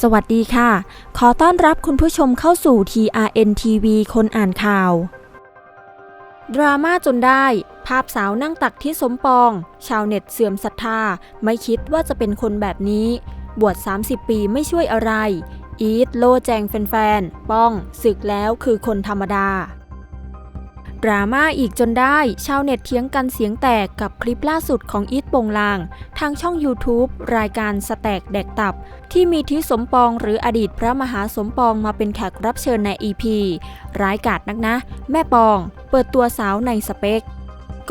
สวัสดีค่ะ ขอต้อนรับคุณผู้ชมเข้าสู่ TRN TV คนอ่านข่าว ดราม่าจนได้ ภาพสาวนั่งตักที่สมปอง ชาวเน็ตเสื่อมศรัทธา ไม่คิดว่าจะเป็นคนแบบนี้ บวช 30 ปีไม่ช่วยอะไร อีทโลแจงแฟนๆ ป้อง ศึกแล้วคือคนธรรมดา ดราม่าอีกจนได้ ชาวเน็ตเถียงกันเสียงแตกกับคลิปล่าสุดของอีทโปงลาง ทางช่อง YouTube รายการสแต็กแดกตับ ที่มีทิสมปองหรืออดีตพระมหาสมปองมาเป็นแขกรับเชิญใน EP ร้ายกาจนักนะ แม่ปอง เปิดตัวสาวในสเปค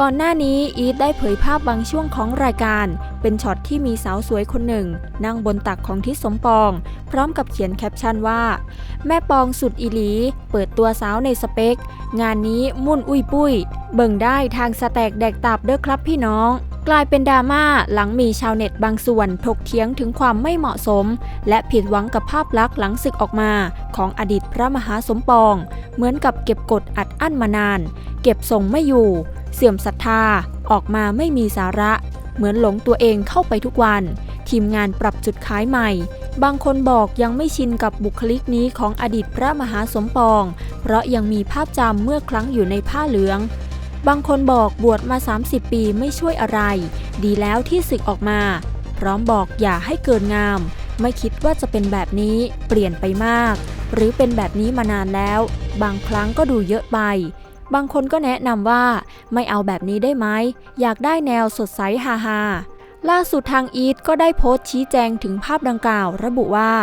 ก่อนหน้านี้อีทได้เผยภาพบางช่วงของรายการ เป็นช็อตที่มีสาวสวยคนหนึ่ง นั่งบนตักของทิศสมปอง พร้อมกับเขียนแคปชั่นว่า แม่ปองสุดอีหลี เปิดตัวสาวในสเปค งานนี้มุ่นอุ้ยปุ้ย เบิ่งได้ทางสแต็กแดกตับเด้อครับพี่น้องกลายเป็นดราม่าหลังมีชาวเน็ตบางส่วนถกเถียงถึงความไม่เหมาะสม และผิดหวังกับภาพลักษณ์หลังศึกออกมา ของอดีตพระมหาสมปอง เหมือนกับเก็บกดอัดอั้นมานาน เก็บทรงไม่อยู่ เสื่อมศรัทธา ออกมาไม่มีสาระ เหมือนหลงตัวเองเข้าไปทุกวัน ทีมงานปรับจุดขายใหม่ บางคนบอกยังไม่ชินกับบุคลิกนี้ของอดีตพระมหาสมปอง เพราะยังมีภาพจำเมื่อครั้งอยู่ในผ้าเหลือง บางคนบอกบวชมา 30 ปีไม่ช่วยอะไร ดีแล้วที่ศึกออกมา พร้อมบอกอย่าให้เกินงาม ไม่คิดว่าจะเป็นแบบนี้เปลี่ยนไปมาก หรือเป็นแบบนี้มานานแล้ว บางครั้งก็ดูเยอะไป บางคนก็แนะนำว่าไม่เอาแบบนี้ได้ไหม อยากได้แนวสดใสฮาฮาๆล่าสุดทางอีทก็ได้โพสต์ชี้แจงถึงภาพดังกล่าว ระบุว่า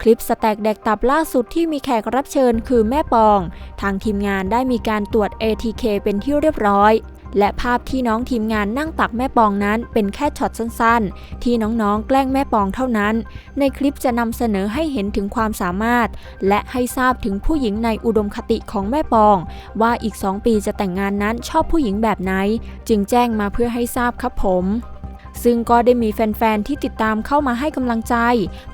คลิปสแต็กแดกตับล่าสุดที่มีแขกรับเชิญคือแม่ปอง ทางทีมงานได้มีการตรวจ ATK เป็นที่เรียบร้อย และภาพที่น้องทีมงานนั่งตักแม่ปองนั้นเป็นแค่ช็อตสั้นๆ ที่น้องๆ แกล้งแม่ปองเท่านั้น ในคลิปจะนำเสนอให้เห็นถึงความสามารถ และให้ทราบถึงผู้หญิงในอุดมคติของแม่ปอง ว่าอีก 2 ปีจะแต่งงานนั้นชอบผู้หญิงแบบไหน จึงแจ้งมาเพื่อให้ทราบครับผมซึ่งก็ได้มีแฟน ๆ ที่ติดตามเข้ามาให้กำลังใจ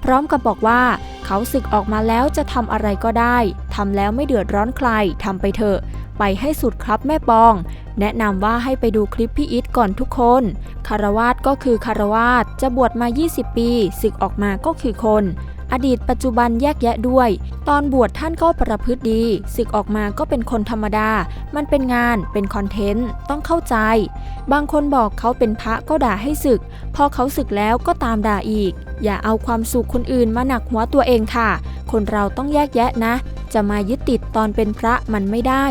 พร้อมกับบอกว่า เขาศึกออกมาแล้วจะทำอะไรก็ได้ทำแล้วไม่เดือดร้อนใครทำไปเถอะ ไปให้สุดครับแม่ปอง แนะนำว่าให้ไปดูคลิปพี่อิทก่อนทุกคน คารวาสก็คือคารวาสจะบวชมา 20 ปีศึกออกมาก็คือคน อดีตปัจจุบันแยกแยะด้วย ตอนบวชท่านก็ประพฤติดีศึกออกมาก็เป็นคนธรรมดา มันเป็นงานเป็นคอนเทนต์ ต้องเข้าใจ บางคนบอกเขาเป็นพระก็ด่าให้ศึก พอเขาศึกแล้วก็ตามด่าอีก อย่าเอาความสุขคนอื่นมาหนักหัวตัวเองค่ะ คนเราต้องแยกแยะนะ จะมายึดติดตอนเป็นพระมันไม่ได้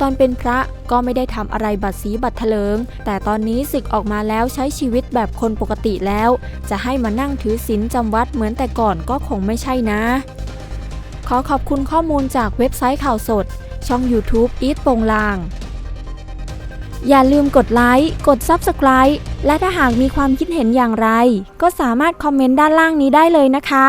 ตอนเป็นพระก็ไม่ได้ทำอะไรบัดสีบัดเถลิง แต่ตอนนี้ศึกออกมาแล้วใช้ชีวิตแบบคนปกติแล้ว จะให้มานั่งถือศีลจำวัดเหมือนแต่ก่อนก็คงไม่ใช่นะ ขอขอบคุณข้อมูลจากเว็บไซต์ข่าวสด ช่อง YouTube อีทโปงลาง อย่าลืมกดไลค์ กด Subscribe และถ้าหากมีความคิดเห็นอย่างไร ก็สามารถคอมเมนต์ด้านล่างนี้ได้เลยนะคะ